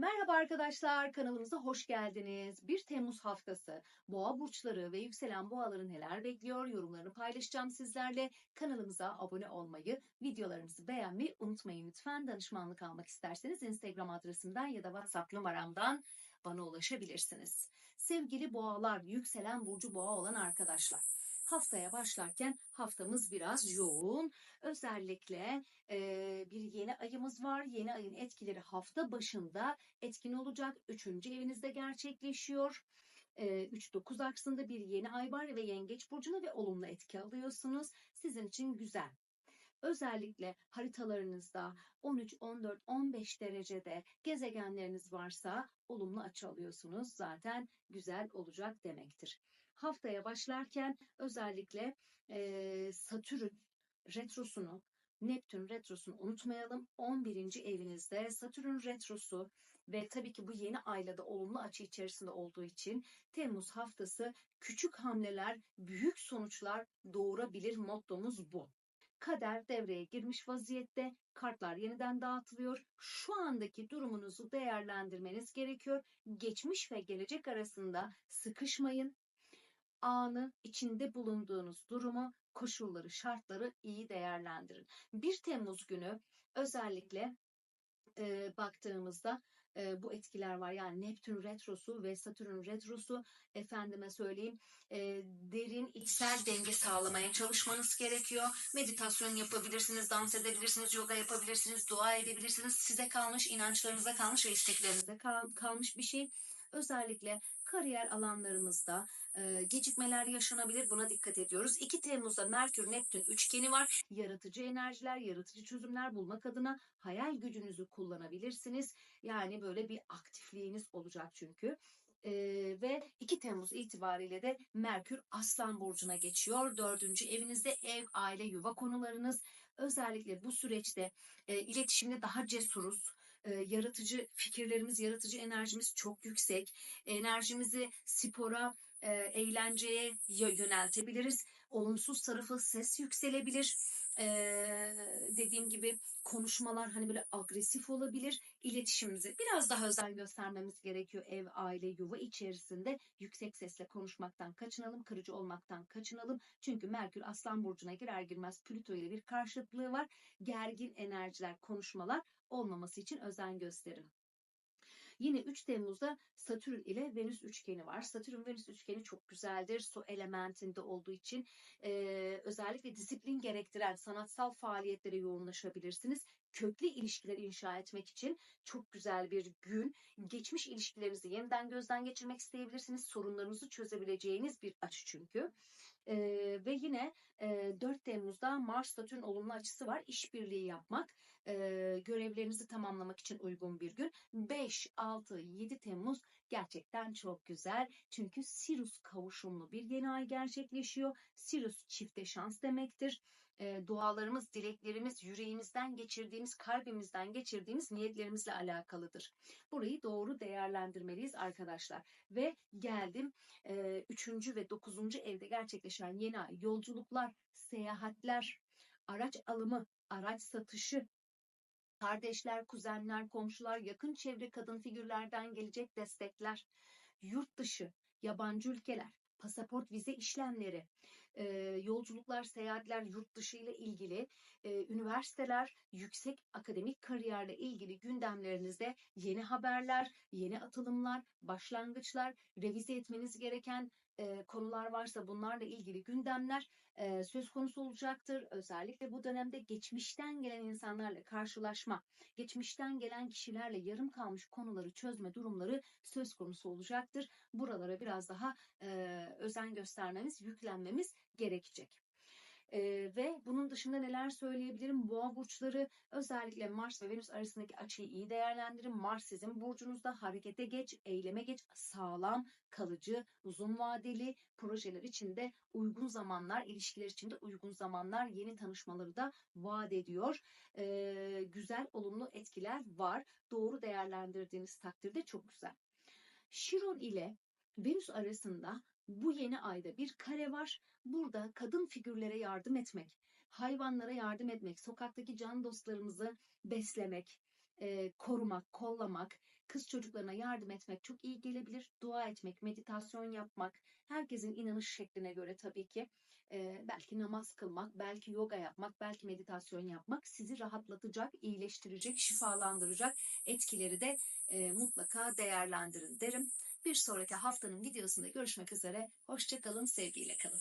Merhaba arkadaşlar, kanalımıza hoş geldiniz. 1 Temmuz haftası boğa burçları ve yükselen boğaları neler bekliyor yorumlarını paylaşacağım sizlerle. Kanalımıza abone olmayı, videolarımızı beğenmeyi unutmayın lütfen. Danışmanlık almak isterseniz Instagram adresimden ya da WhatsApp numaramdan bana ulaşabilirsiniz. Sevgili boğalar, yükselen burcu boğa olan arkadaşlar. Haftaya başlarken haftamız biraz yoğun. Özellikle e, bir yeni ayımız var. Yeni ayın etkileri hafta başında etkin olacak. Üçüncü evinizde gerçekleşiyor. 3-9 aksında bir yeni ay var ve yengeç burcuna ve olumlu etki alıyorsunuz. Sizin için güzel. Özellikle haritalarınızda 13, 14, 15 derecede gezegenleriniz varsa olumlu açı alıyorsunuz. Zaten güzel olacak demektir. Haftaya başlarken özellikle e, Satürn retrosunu Neptün retrosunu unutmayalım. 11. evinizde Satürn retrosu ve tabii ki bu yeni ayla da olumlu açı içerisinde olduğu için Temmuz haftası küçük hamleler büyük sonuçlar doğurabilir mottomuz bu. Kader devreye girmiş vaziyette. Kartlar yeniden dağıtılıyor. Şu andaki durumunuzu değerlendirmeniz gerekiyor. Geçmiş ve gelecek arasında sıkışmayın. Anı, içinde bulunduğunuz durumu koşulları, şartları iyi değerlendirin. 1 Temmuz günü özellikle e, baktığımızda e, bu etkiler var. Yani Neptün retrosu ve Satürn retrosu efendime söyleyeyim e, derin içsel denge sağlamaya çalışmanız gerekiyor. Meditasyon yapabilirsiniz, dans edebilirsiniz, yoga yapabilirsiniz, dua edebilirsiniz. Size kalmış, inançlarınıza kalmış ve isteklerinize kal kalmış bir şey. Özellikle kariyer alanlarımızda e, gecikmeler yaşanabilir. Buna dikkat ediyoruz. 2 Temmuz'da Merkür Neptün üçgeni var. Yaratıcı enerjiler, yaratıcı çözümler bulmak adına hayal gücünüzü kullanabilirsiniz. Yani böyle bir aktifliğiniz olacak çünkü. Ee, ve 2 Temmuz itibariyle de Merkür Aslan Burcu'na geçiyor. Dördüncü evinizde ev, aile, yuva konularınız. Özellikle bu süreçte e, iletişimde daha cesuruz yaratıcı fikirlerimiz, yaratıcı enerjimiz çok yüksek. Enerjimizi spora, eğlenceye yöneltebiliriz. Olumsuz tarafı ses yükselebilir. E, dediğim gibi konuşmalar hani böyle agresif olabilir. İletişimimizi biraz daha özen göstermemiz gerekiyor ev, aile, yuva içerisinde. Yüksek sesle konuşmaktan kaçınalım, kırıcı olmaktan kaçınalım. Çünkü Merkür Aslan Burcu'na girer girmez Plüto ile bir karşıtlığı var. Gergin enerjiler, konuşmalar olmaması için özen gösterin. Yine 3 Temmuz'da Satürn ile Venüs üçgeni var. Satürn-Venüs üçgeni çok güzeldir. Su elementinde olduğu için e, özellikle disiplin gerektiren sanatsal faaliyetlere yoğunlaşabilirsiniz. Köklü ilişkiler inşa etmek için çok güzel bir gün. Geçmiş ilişkilerinizi yeniden gözden geçirmek isteyebilirsiniz. Sorunlarınızı çözebileceğiniz bir açı çünkü. E, ve yine e, 4 Temmuz'da Mars-Satürn olumlu açısı var. İşbirliği yapmak, e, görevlerinizi tamamlamak için uygun bir gün. 5, 6, 7 Temmuz gerçekten çok güzel. Çünkü Sirius kavuşumlu bir yeni ay gerçekleşiyor. Sirius çifte şans demektir e, dualarımız, dileklerimiz, yüreğimizden geçirdiğimiz, kalbimizden geçirdiğimiz niyetlerimizle alakalıdır. Burayı doğru değerlendirmeliyiz arkadaşlar. Ve geldim e, üçüncü ve dokuzuncu evde gerçekleşen yeni ay yolculuklar, seyahatler, araç alımı, araç satışı, kardeşler, kuzenler, komşular, yakın çevre kadın figürlerden gelecek destekler, yurt dışı, yabancı ülkeler, pasaport vize işlemleri, e, yolculuklar, seyahatler, yurt dışı ile ilgili e, üniversiteler, yüksek akademik kariyerle ilgili gündemlerinizde yeni haberler, yeni atılımlar, başlangıçlar, revize etmeniz gereken e, konular varsa bunlarla ilgili gündemler e, söz konusu olacaktır. Özellikle bu dönemde geçmişten gelen insanlarla karşılaşma, geçmişten gelen kişilerle yarım kalmış konuları çözme durumları söz konusu olacaktır. Buralara biraz daha e, özen göstermemiz, yüklenmemiz gerekecek. Ee, ve bunun dışında neler söyleyebilirim? Boğa burçları özellikle Mars ve Venüs arasındaki açıyı iyi değerlendirin. Mars sizin burcunuzda harekete geç, eyleme geç, sağlam, kalıcı, uzun vadeli projeler içinde uygun zamanlar, ilişkiler içinde uygun zamanlar, yeni tanışmaları da vaat ediyor. Ee, güzel, olumlu etkiler var. Doğru değerlendirdiğiniz takdirde çok güzel. Şiron ile Venüs arasında bu yeni ayda bir kare var. Burada kadın figürlere yardım etmek, hayvanlara yardım etmek, sokaktaki can dostlarımızı beslemek, e, korumak, kollamak, kız çocuklarına yardım etmek çok iyi gelebilir. Dua etmek, meditasyon yapmak, herkesin inanış şekline göre tabii ki e, belki namaz kılmak, belki yoga yapmak, belki meditasyon yapmak sizi rahatlatacak, iyileştirecek, şifalandıracak etkileri de e, mutlaka değerlendirin derim. Bir sonraki haftanın videosunda görüşmek üzere. Hoşçakalın, sevgiyle kalın.